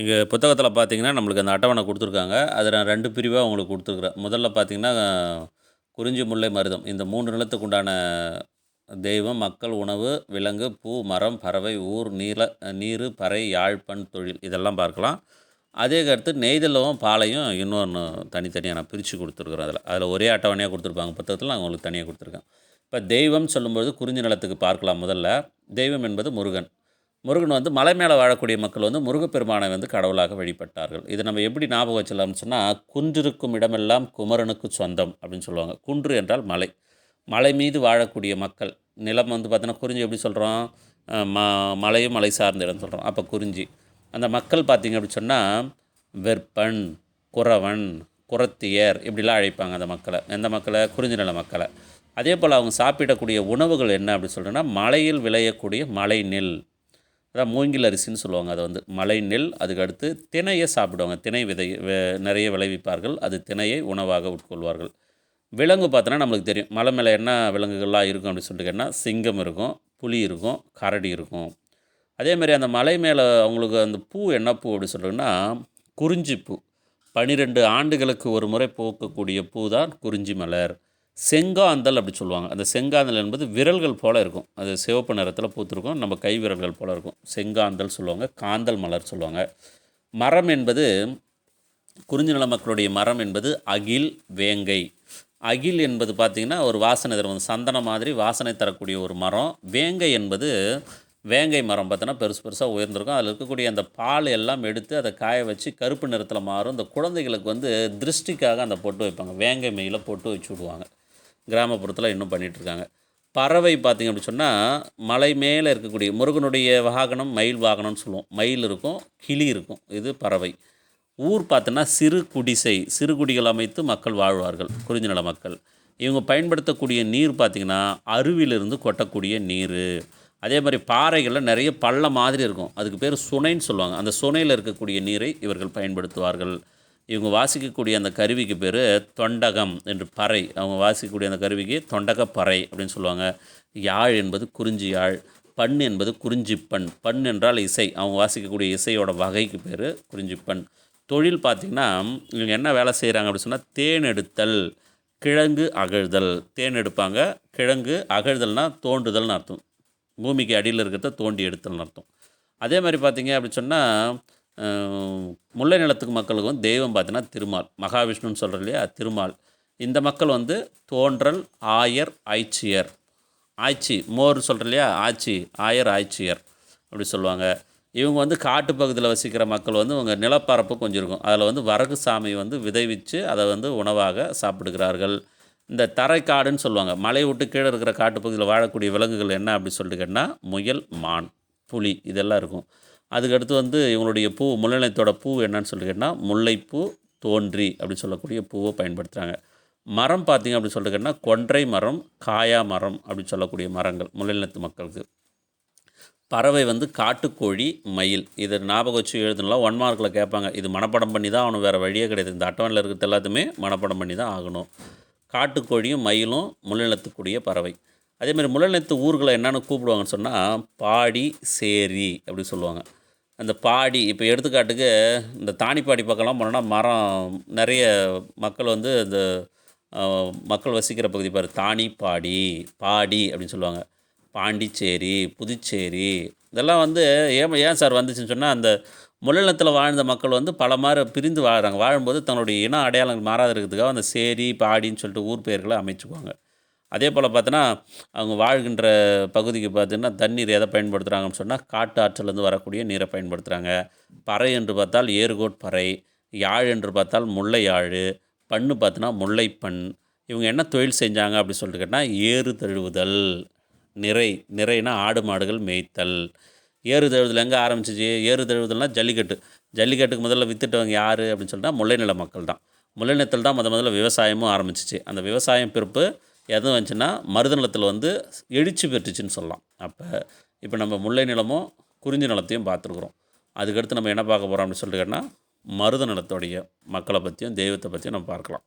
எங்கள் புத்தகத்தில் பார்த்தீங்கன்னா நம்மளுக்கு அந்த அட்டவணை கொடுத்துருக்காங்க. அதை நான் ரெண்டு பிரிவாக உங்களுக்கு கொடுத்துருக்குறேன். முதல்ல பார்த்தீங்கன்னா குறிஞ்சி முல்லை மருதம். இந்த மூன்று நிலத்துக்கு உண்டான தெய்வம் மக்கள் உணவு விலங்கு பூ மரம் பறவை ஊர் நீல நீர் பறை யாழ்ப்பண் தொழில் இதெல்லாம் பார்க்கலாம். அதே கருத்து நெய்தலும் பாலையும் இன்னொன்று தனித்தனியாக நான் பிரித்து கொடுத்துருக்குறேன் அதில். அதில் ஒரே அட்டவணையாக கொடுத்துருப்பாங்க புத்தகத்தில் நான் உங்களுக்கு தனியாக கொடுத்துருக்கேன். இப்போ தெய்வம் சொல்லும்போது குறிஞ்சி நிலத்துக்கு பார்க்கலாம் முதல்ல. தெய்வம் என்பது முருகன். முருகன் வந்து மலை மேலே வாழக்கூடிய மக்கள் வந்து முருகப்பெருமானை வந்து கடவுளாக வழிபட்டார்கள். இது நம்ம எப்படி ஞாபகம் வச்சலாம்னு சொன்னால் குன்றிருக்கும் இடமெல்லாம் குமரனுக்கு சொந்தம் அப்படின்னு சொல்லுவாங்க. குன்று என்றால் மலை. மலை மீது வாழக்கூடிய மக்கள். நிலம் வந்து பார்த்தோன்னா குறிஞ்சி எப்படி சொல்கிறோம் ம மலையும் மலை சார்ந்த இடம் சொல்கிறோம் அப்போ குறிஞ்சி. அந்த மக்கள் பார்த்திங்க அப்படின்னு சொன்னால் வெற்பன் குறவன் குரத்தியர் இப்படிலாம் அழைப்பாங்க அந்த மக்களை. எந்த மக்களை? குறிஞ்சி நில மக்களை. அதே போல் அவங்க சாப்பிடக்கூடிய உணவுகள் என்ன அப்படின்னு சொல்கிறேன்னா மலையில் விளையக்கூடிய மலை நெல் அதான் மூங்கில் அரிசின்னு சொல்லுவாங்க. அதை வந்து மலை நெல் அதுக்கடுத்து தினையை திணையை சாப்பிடுவாங்க. திணை விதை நிறைய விளைவிப்பார்கள். அது திணையை உணவாக உட்கொள்வார்கள். விலங்கு பார்த்தோன்னா நம்மளுக்கு தெரியும். மலை மேலே என்ன விலங்குகள்லாம் இருக்கும் அப்படின்னு சொல்லிட்டு கேட்டால் சிங்கம் இருக்கும் புலி இருக்கும் கரடி இருக்கும். அதேமாதிரி அந்த மலை மேலே அவங்களுக்கு அந்த பூ என்ன பூ அப்படின்னு சொல்கிறோன்னா குறிஞ்சி பூ. பனிரெண்டு ஆண்டுகளுக்கு ஒரு முறை பூக்கக்கூடிய பூ தான் குறிஞ்சி மலர். செங்காந்தல் அப்படி சொல்லுவாங்க. அந்த செங்காந்தல் என்பது விரல்கள் போல் இருக்கும். அது சிவப்பு நிறத்தில் பூத்துருக்கும். நம்ம கை விரல்கள் போல் இருக்கும். செங்காந்தல் சொல்லுவாங்க. காந்தல் மலர் சொல்லுவாங்க. மரம் என்பது குறிஞ்சி நில மக்களுடைய மரம் என்பது அகில் வேங்கை. அகில் என்பது பார்த்திங்கன்னா ஒரு வாசனை தரும். சந்தன மாதிரி வாசனை தரக்கூடிய ஒரு மரம். வேங்கை என்பது வேங்கை மரம் பார்த்தோன்னா பெருசு பெருசாக உயர்ந்திருக்கும். அதில் இருக்கக்கூடிய அந்த பால் எல்லாம் எடுத்து அதை காய வச்சு கருப்பு நிறத்தில் மாறும். இந்த குழந்தைகளுக்கு வந்து திருஷ்டிக்காக அந்த பொட்டு வைப்பாங்க. வேங்கை மெயில பொட்டு வச்சு விடுவாங்க. கிராமப்புறத்தில் இன்னும் பண்ணிகிட்ருக்காங்க பறவை பார்த்திங்க அப்படி சொன்னால் மலை மேலே இருக்கக்கூடிய முருகனுடைய வாகனம் மயில் வாகனம்னு சொல்லுவோம். மயில் இருக்கும் கிளி இருக்கும். இது பறவை. ஊர் பார்த்தோன்னா சிறு குடிசை. சிறு குடிகள் அமைத்து மக்கள் வாழ்வார்கள். குறிஞ்சி நில மக்கள். இவங்க பயன்படுத்தக்கூடிய நீர் பார்த்திங்கன்னா அருவிலிருந்து கொட்டக்கூடிய நீர். அதே மாதிரி பாறைகளில் நிறைய பள்ள மாதிரி இருக்கும். அதுக்கு பேர் சுனைன்னு சொல்லுவாங்க. அந்த சுனையில் இருக்கக்கூடிய நீரை இவர்கள் பயன்படுத்துவார்கள். இவங்க வாசிக்கக்கூடிய அந்த கருவிக்கு பேர் தொண்டகம் என்று பறை. அவங்க வாசிக்கக்கூடிய அந்த கருவிக்கு தொண்டக பறை அப்படின்னு சொல்லுவாங்க. யாழ் என்பது குறிஞ்சி யாழ் பண் என்பது குறிஞ்சிப்பண் பண். என்றால் இசை. அவங்க வாசிக்கக்கூடிய இசையோட வகைக்கு பேர் குறிஞ்சிப்பண் தொழில் பார்த்திங்கன்னா இவங்க என்ன வேலை செய்கிறாங்க அப்படின்னு சொன்னால் தேன் எடுத்தல் கிழங்கு அகழ்தல். தேன் எடுப்பாங்க. கிழங்கு அகழ்தல்னால் தோண்டுதல்னு அர்த்தம். பூமிக்கு அடியில் இருக்கிறத தோண்டி எடுத்தல்னு அர்த்தம். அதே மாதிரி பார்த்திங்க அப்படி சொன்னால் முல்லை நிலத்துக்கு மக்களுக்கு வந்து தெய்வம் பார்த்தீங்கன்னா திருமால். மகாவிஷ்ணுன்னு சொல்கிறோம் இல்லையா? திருமால். இந்த மக்கள் வந்து தோன்றல் ஆயர் ஆய்ச்சியர். ஆய்ச்சி மோர் சொல்கிற இல்லையா? ஆய்ச்சி ஆயர் ஆய்ச்சியர் அப்படி சொல்லுவாங்க. இவங்க வந்து காட்டு பகுதியில் வசிக்கிற மக்கள் வந்து இவங்க நிலப்பரப்பு கொஞ்சம் இருக்கும். அதில் வந்து வரகு சாமி வந்து விதைவிச்சு அதை வந்து உணவாக சாப்பிடுகிறார்கள். இந்த தரைக்காடுன்னு சொல்லுவாங்க. மலை விட்டு கீழே இருக்கிற காட்டுப்பகுதியில் வாழக்கூடிய விலங்குகள் என்ன அப்படி சொல்லிட்டு கேட்டால் முயல் மான் புலி இதெல்லாம் இருக்கும். அதுக்கடுத்து வந்து இவங்களுடைய பூ முல்லைத்தோட பூ என்னன்னு சொல்லி கேட்டால் முல்லைப்பூ தோன்றி அப்படின்னு சொல்லக்கூடிய பூவை பயன்படுத்துகிறாங்க மரம் பார்த்திங்க அப்படின்னு சொல்லிட்டு கேட்டால் கொன்றை மரம் காயா மரம் அப்படின்னு சொல்லக்கூடிய மரங்கள் முல்லைநிலத்து மக்களுக்கு. பறவை வந்து காட்டுக்கோழி மயில். இதை ஞாபகம் வச்சு எழுதணும்லாம் ஒன் மார்க்கில் கேட்பாங்க. இது மனப்படம் பண்ணி தான் அவனுக்கு வேறு வழியே கிடையாது. இந்த அட்டவணையில் இருக்கிறது எல்லாத்துமே மனப்படம் பண்ணி தான் ஆகணும். காட்டுக்கோழியும் மயிலும் முல்லைநிலத்துக்குரிய பறவை. அதேமாதிரி முல்லைநிலத்து ஊர்களை என்னென்னு கூப்பிடுவாங்கன்னு சொன்னால் பாடி சேரி அப்படி சொல்லுவாங்க. அந்த பாடி இப்போ எடுத்துக்காட்டுக்கு இந்த தானிப்பாடி பக்கம்லாம் போனோன்னா மரம் நிறைய மக்கள் வந்து இந்த மக்கள் வசிக்கிற பகுதி பாரு. தானிப்பாடி பாடி அப்படின்னு சொல்லுவாங்க. பாண்டிச்சேரி புதுச்சேரி இதெல்லாம் வந்து ஏன் ஏன் சார் வந்துச்சுன்னு சொன்னால் அந்த முல்லினத்தில் வாழ்ந்த மக்கள் வந்து பல மாதிரி பிரிந்து வாழ்கிறாங்க வாழும்போது தன்னுடைய இன அடையாளங்கள் மாறாத இருக்கிறதுக்காக அந்த சேரி பாடின்னு சொல்லிட்டு ஊர் பெயர்களை அமைச்சுக்குவாங்க. அதே போல் பார்த்தோன்னா அவங்க வாழ்கின்ற பகுதிக்கு பார்த்தீங்கன்னா தண்ணீர் எதை பயன்படுத்துகிறாங்கன்னு சொன்னால் காட்டு ஆற்றலேருந்து வரக்கூடிய நீரை பயன்படுத்துகிறாங்க பறை என்று பார்த்தால் ஏறுகோட் பறை யாழ் என்று பார்த்தால் முல்லை யாழ் பண்ணு பார்த்தோன்னா முல்லைப்பண். இவங்க என்ன தொழில் செஞ்சாங்க அப்படி சொல்லிட்டு கேட்டால் ஏறு தழுவுதல் நிறை நிறைனா ஆடு மாடுகள் மேய்த்தல். ஏறு தழுவுதல் எங்கே ஆரம்பிச்சிச்சு? ஏறு தழுவுதல்னால் ஜல்லிக்கட்டு. ஜல்லிக்கட்டுக்கு முதல்ல வித்துட்டவங்க யார் அப்படின்னு சொல்லிட்டா முல்லை நில மக்கள் தான். முல்லை நிலத்தில் தான் முத முதல்ல விவசாயமும் ஆரம்பிச்சிச்சு. அந்த விவசாயம் பிறப்பு எது வந்துச்சுன்னா மருத நிலத்தில் வந்து எழுச்சி பெற்றுச்சுன்னு சொல்லலாம். அப்போ இப்போ நம்ம முல்லை நிலமும் குறிஞ்சி நிலத்தையும் பார்த்துருக்குறோம். அதுக்கடுத்து நம்ம என்ன பார்க்க போகிறோம் அப்படின்னு சொல்லிட்டு கேட்டால் மருத நிலத்தோடைய மக்களை பற்றியும் தெய்வத்தை பற்றியும் நம்ம பார்க்கலாம்.